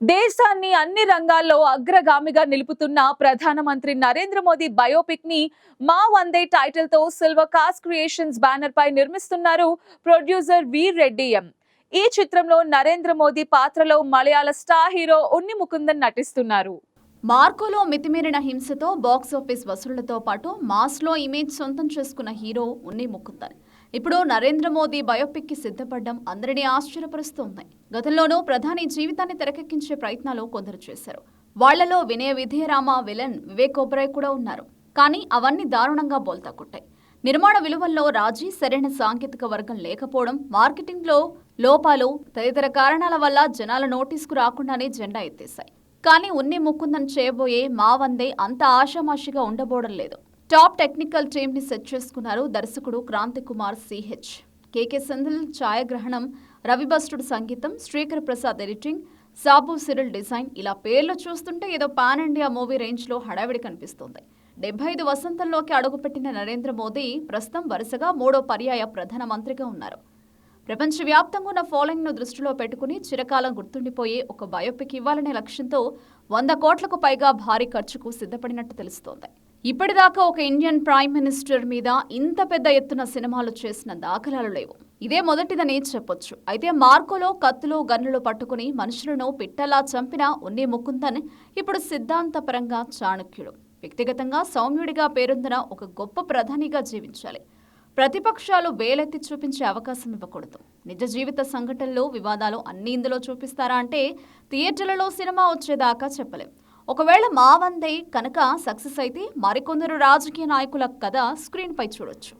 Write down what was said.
దేశాన్ని అన్ని రంగాల్లో అగ్రగామిగా నిలుపుతున్న ప్రధానమంత్రి నరేంద్ర మోదీ బయోపిక్ని మా వందే టైటిల్తో సిల్వర్ కాస్ట్ క్రియేషన్స్ బ్యానర్ పై నిర్మిస్తున్నారు ప్రొడ్యూసర్ వీర్ రెడ్డి ఎం. ఈ చిత్రంలో నరేంద్ర మోదీ పాత్రలో మలయాళ స్టార్ హీరో ఉన్ని ముకుందన్ నటిస్తున్నారు. మార్కోలో మితిమీరిన హింసతో బాక్సాఫీస్ వసూళ్ళతో పాటు మాస్లో ఇమేజ్ సొంతం చేసుకున్న హీరో ఉన్ని ముకుందన్. ఇప్పుడు నరేంద్ర మోదీ బయోపిక్కి సిద్ధపడడం అందరినీ ఆశ్చర్యపరుస్తోంది. గతంలోనూ ప్రధాని జీవితాన్ని తెరకెక్కించే ప్రయత్నాలు కొందరు చేశారు. వాళ్ళలో వినయ విధేయరామ విలన్ వివేక్ ఓబ్రాయ్ కూడా ఉన్నారు. కానీ అవన్నీ దారుణంగా బోల్తా కొట్టాయి. నిర్మాణ విలువల్లో రాజీ సరైన సాంకేతిక వర్గం లేకపోవడం మార్కెటింగ్లో లోపాలు తదితర కారణాల వల్ల జనాల నోటీసుకు రాకుండానే జెండా ఎత్తేశాయి. కానీ ఉన్ని ముక్కుందని చేయబోయే మా వందే అంత ఆషామాషిగా ఉండబోవడం లేదు. టాప్ టెక్నికల్ టీమ్ని సెట్ చేసుకున్నారు దర్శకుడు క్రాంతి కుమార్ సిహెచ్ కేకే సంధిల్ ఛాయాగ్రహణం రవిభస్టుడు సంగీతం శ్రీకర్ ప్రసాద్ ఎడిటింగ్ సాబు సిరిల్ డిజైన్ ఇలా పేర్లు చూస్తుంటే ఏదో పాన్ ఇండియా మూవీ రేంజ్లో హడావిడి కనిపిస్తోంది. డెబ్బై ఐదు వసంతంలోకి అడుగుపెట్టిన నరేంద్ర మోదీ ప్రస్తుతం వరుసగా మూడో పర్యాయ ప్రధానమంత్రిగా ఉన్నారు. ప్రపంచవ్యాప్తంగా ఉన్న ఫాలోయింగ్ను దృష్టిలో పెట్టుకుని చిరకాలం గుర్తుండిపోయే ఒక బయోపిక్ ఇవ్వాలనే లక్ష్యంతో వంద కోట్లకు పైగా భారీ ఖర్చుకు సిద్ధపడినట్టు తెలుస్తోంది. ఇప్పటిదాకా ఒక ఇండియన్ ప్రైమ్ మినిస్టర్ మీద ఇంత పెద్ద ఎత్తున సినిమాలు చేసిన దాఖలాలు లేవు. ఇదే మొదటిదని చెప్పొచ్చు. అయితే మార్కోలో కత్తులు గన్నులు పట్టుకుని మనుషులను పిట్టలా చంపిన ఉన్ని ముకుందన్ ఇప్పుడు సిద్ధాంతపరంగా చాణక్యుడు. వ్యక్తిగతంగా సౌమ్యుడిగా పేరొందిన ఒక గొప్ప ప్రధానిగా జీవించాలి. ప్రతిపక్షాలు వేలెత్తి చూపించే అవకాశం ఇవ్వకూడదు. నిజ జీవిత సంఘటనలు వివాదాలు అన్ని ఇందులో చూపిస్తారా అంటే థియేటర్లలో సినిమా వచ్చేదాకా చెప్పలేం. ఒకవేళ మా వందే కనుక సక్సెస్ అయితే మరికొందరు రాజకీయ నాయకుల కథ స్క్రీన్పై చూడొచ్చు.